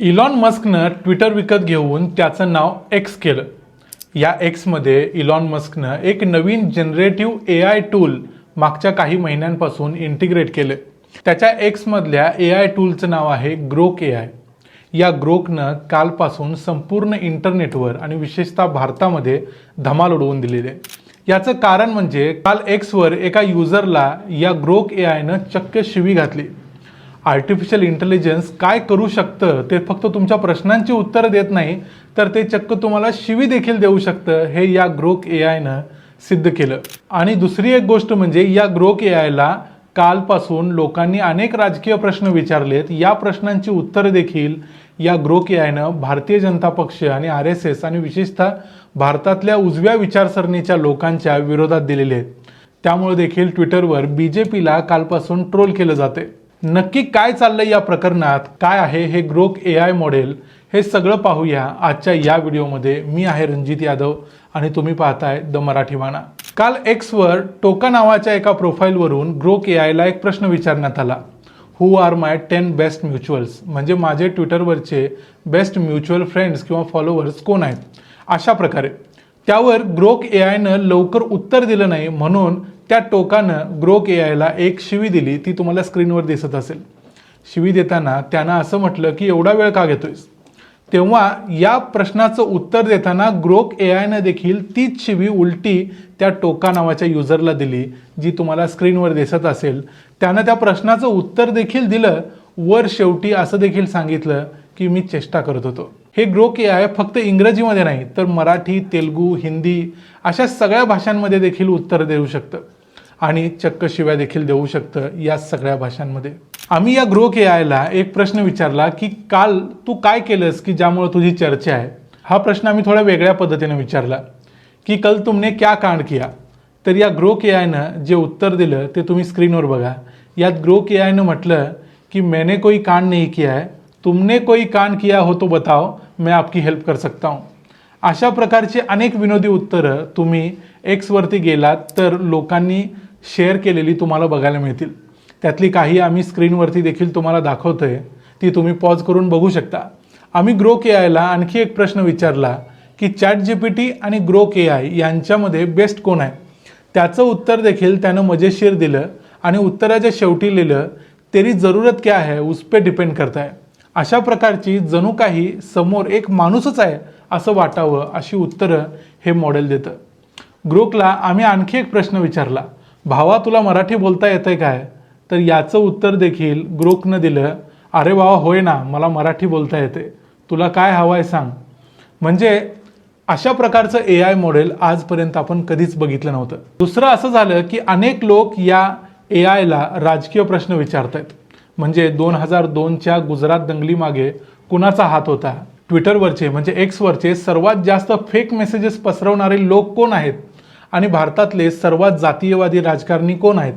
Elon मस्कनं Twitter विकत घेऊन त्याचं नाव एक्स केलं. या एक्समध्ये इलॉन मस्कनं एक नवीन जनरेटिव्ह ए आय टूल मागच्या काही महिन्यांपासून इंटिग्रेट केलं. त्याच्या एक्समधल्या ए आय टूलचं नाव आहे ग्रोक ए आय या ग्रोकनं कालपासून संपूर्ण इंटरनेटवर आणि विशेषतः भारतामध्ये धमाल उडवून दिलेली आहे. याचं कारण म्हणजे काल एक्सवर एका युजरला या ग्रोक ए आयनं चक्क शिवी घातली. आर्टिफिशियल इंटेलिजन्स काय करू शकतं? ते फक्त तुमच्या प्रश्नांची उत्तरं देत नाही तर ते चक्क तुम्हाला शिवी देखील देऊ शकतं. हे या ग्रोक ए आयनं सिद्ध केलं. आणि दुसरी एक गोष्ट म्हणजे या ग्रोक ए आयला कालपासून लोकांनी अनेक राजकीय प्रश्न विचारलेत. या प्रश्नांची उत्तरं देखील या ग्रोक ए आयनं भारतीय जनता पक्ष आणि आर एस एस आणि विशेषतः भारतातल्या उजव्या विचारसरणीच्या लोकांच्या विरोधात दिलेले आहेत. त्यामुळे देखील ट्विटरवर बी जे पीला कालपासून ट्रोल केलं जाते नक्की काय चाललंय या प्रकरणात? काय आहे हे ग्रोक ए आय मॉडेल हे सगळं पाहूया आजच्या या व्हिडिओमध्ये. मी आहे रणजित यादव आणि तुम्ही पाहताय द मराठी वाणा काल एक्सवर टोका नावाच्या एका प्रोफाईलवरून ग्रोक ए आयला एक प्रश्न विचारण्यात आला. Who are my ten best mutuals म्हणजे माझे ट्विटरवरचे बेस्ट म्युच्युअल फ्रेंड्स किंवा फॉलोअर्स कोण आहेत? अशा प्रकारे. त्यावर ग्रोक ए आयनं लवकर उत्तर दिलं नाही म्हणून त्या टोकानं ग्रोक ए आयला एक शिवी दिली ती तुम्हाला स्क्रीनवर दिसत असेल. शिवी देताना त्यानं असं म्हटलं की एवढा वेळ का घेतोयस? तेव्हा या प्रश्नाचं उत्तर देताना ग्रोक ए आयनं देखील तीच शिवी उलटी त्या टोका नावाच्या युजरला दिली जी तुम्हाला स्क्रीनवर दिसत असेल. त्यानं त्या प्रश्नाचं उत्तर देखील दिलं वर शेवटी असं देखील सांगितलं की मी चेष्टा करत होतो. हे ग्रोक ए आय फक्त इंग्रजीमध्ये नाही तर मराठी तेलुगू हिंदी अशा सगळ्या भाषांमध्ये देखील उत्तर देऊ शकतं. आणि चक्क शिव्या देखील देऊ शकतं या सगळ्या भाषांमध्ये. आम्ही या ग्रो के आयला एक प्रश्न विचारला की काल तू काय केलंस की ज्यामुळे तुझी चर्चा आहे? हा प्रश्न आम्ही थोड्या वेगळ्या पद्धतीने विचारला. की कल तुमने क्या कांड किया? तर या ग्रो के आयनं जे उत्तर दिलं ते तुम्ही स्क्रीनवर बघा. यात ग्रो के आयनं म्हटलं की मैंने कोई कांड नहीं किया है. तुमने कोई कांड किया हो तो बताओ मैं आपकी हेल्प कर सकता हूँ. अशा प्रकारचे अनेक विनोदी उत्तरं तुम्ही एक्सवरती गेलात तर लोकांनी शेअर केलेली तुम्हाला बघायला मिळतील. त्यातली काही आम्ही स्क्रीनवरती देखील तुम्हाला दाखवतो आहे ती तुम्ही पॉज करून बघू शकता. आम्ही ग्रो के आयला आणखी एक प्रश्न विचारला की चॅट जी पी टी आणि ग्रो के आय यांच्यामध्ये बेस्ट कोण आहे? त्याचं उत्तर देखील त्यानं मजेशीर दिलं आणि उत्तराच्या शेवटी लिहिलं तेरी जरूरत क्या है उस पे डिपेंड करत आहे अशा प्रकारची जणू काही समोर एक माणूसच आहे असं वाटावं अशी उत्तरं हे मॉडेल देतं. ग्रोकला आम्ही आणखी एक प्रश्न विचारला. भावा तुला मराठी बोलता येतंय काय? तर याचं उत्तर देखील ग्रोकनं दिलं. अरे बाबा होय ना मला मराठी बोलता येते. तुला काय हवं आहे सांग. म्हणजे अशा प्रकारचं ए आय मॉडेल आजपर्यंत आपण कधीच बघितलं नव्हतं. दुसरं असं झालं की अनेक लोक या ए आयला राजकीय प्रश्न विचारत आहेत म्हणजे दोन हजार दोनच्या गुजरात दंगलीमागे कुणाचा हात होता? ट्विटरवरचे म्हणजे एक्सवरचे सर्वात जास्त फेक मेसेजेस पसरवणारे लोक कोण आहेत? आणि भारतातले सर्वात जातीयवादी राजकारणी कोण आहेत?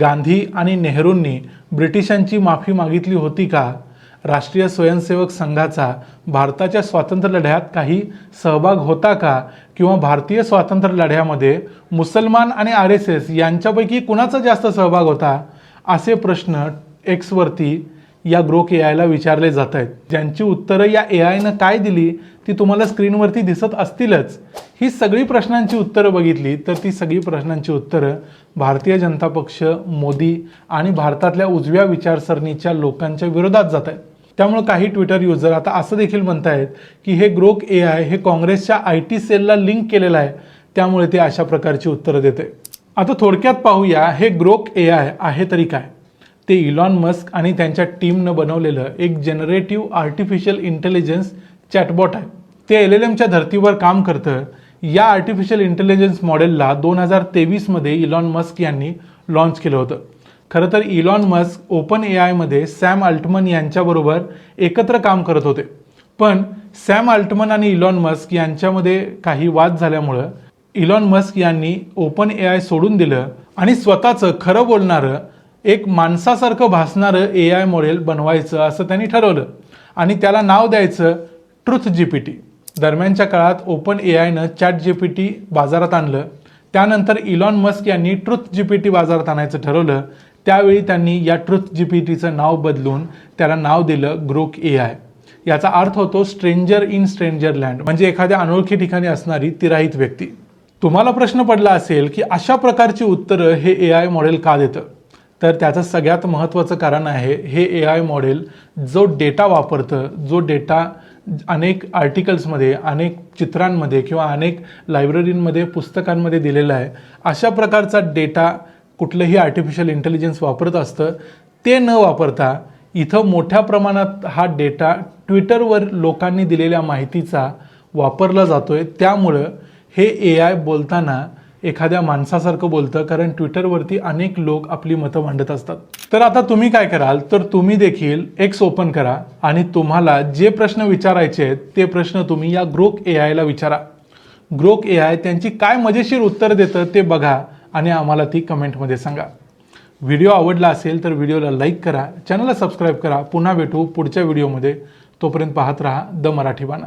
गांधी आणि नेहरूंनी ब्रिटिशांची माफी मागितली होती का? राष्ट्रीय स्वयंसेवक संघाचा भारताच्या स्वातंत्र्य लढ्यात काही सहभाग होता का? किंवा भारतीय स्वातंत्र्य लढ्यामध्ये मुसलमान आणि आर एस एस यांच्यापैकी कुणाचा जास्त सहभाग होता? असे प्रश्न एक्सवरती या ग्रोक ए आयला विचारले जात आहेत. ज्यांची उत्तरं या ए आयनं काय दिली ती तुम्हाला स्क्रीनवरती दिसत असतीलच. ही सगळी प्रश्नांची उत्तरं बघितली तर ती सगळी प्रश्नांची उत्तरं भारतीय जनता पक्ष मोदी आणि भारतातल्या उजव्या विचारसरणीच्या लोकांच्या विरोधात जात आहेत. त्यामुळे काही ट्विटर युजर आता असं देखील म्हणतायत की हे ग्रोक ए आय हे काँग्रेसच्या आय टी सेलला लिंक केलेलं आहे त्यामुळे ते अशा प्रकारची उत्तरं देते आता थोडक्यात पाहूया हे ग्रोक ए आय आहे तरी काय? ते इलॉन मस्क आणि त्यांच्या टीमनं बनवलेलं एक जनरेटिव्ह आर्टिफिशियल इंटेलिजन्स चॅटबॉट आहे. ते एल एल एमच्या धर्तीवर काम करतं या आर्टिफिशियल इंटेलिजन्स मॉडेलला दोन हजार तेवीसमध्ये इलॉन मस्क यांनी लॉन्च केलं होतं. खरं तर इलॉन मस्क ओपन ए आयमध्ये सॅम अल्टमन यांच्याबरोबर एकत्र काम करत होते. पण सॅम अल्टमन आणि इलॉन मस्क यांच्यामध्ये काही वाद झाल्यामुळं इलॉन मस्क यांनी ओपन ए आय सोडून दिलं आणि स्वतःचं खरं बोलणारं एक माणसासारखं भासणारं ए आय मॉडेल बनवायचं असं त्यांनी ठरवलं. आणि त्याला नाव द्यायचं ट्रुथ जी पी टी दरम्यानच्या काळात ओपन ए आयनं चॅट जी पी टी बाजारात आणलं. त्यानंतर इलॉन मस्क यांनी ट्रुथ जी पी टी बाजारात आणायचं ठरवलं. त्यावेळी त्यांनी या ट्रुथ जी पी टीचं नाव बदलून त्याला नाव दिलं ग्रोक ए आय. याचा अर्थ होतो स्ट्रेंजर इन स्ट्रेंजर लँड म्हणजे एखाद्या अनोळखी ठिकाणी असणारी तिराहित व्यक्ती. तुम्हाला प्रश्न पडला असेल की अशा प्रकारची उत्तरं हे ए आय मॉडेल का देतं? तर त्याचं सगळ्यात महत्त्वाचं कारण आहे हे ए आय मॉडेल जो डेटा वापरतं जो डेटा अनेक आर्टिकल्समध्ये अनेक चित्रांमध्ये किंवा अनेक लायब्ररींमध्ये पुस्तकांमध्ये दिलेला आहे अशा प्रकारचा डेटा कुठलंही आर्टिफिशियल इंटेलिजन्स वापरत असतं ते न वापरता इथं मोठ्या प्रमाणात हा डेटा ट्विटरवर लोकांनी दिलेल्या माहितीचा वापरला जातो आहे त्यामुळं हे ए आय बोलताना एखाद्या माणसासारखं बोलतं कारण ट्विटरवरती अनेक लोक आपली मतं मांडत असतात. तर आता तुम्ही काय कराल? तर तुम्ही देखील एक्स ओपन करा आणि तुम्हाला जे प्रश्न विचारायचे आहेत ते प्रश्न तुम्ही या ग्रोक ए आयला विचारा. ग्रोक ए आय त्यांची काय मजेशीर उत्तर देतं ते बघा आणि आम्हाला ती कमेंटमध्ये सांगा. व्हिडिओ आवडला असेल तर व्हिडिओला लाईक करा चॅनलला सबस्क्राईब करा. पुन्हा भेटू पुढच्या व्हिडिओमध्ये. तोपर्यंत पाहत राहा द मराठी बाणा.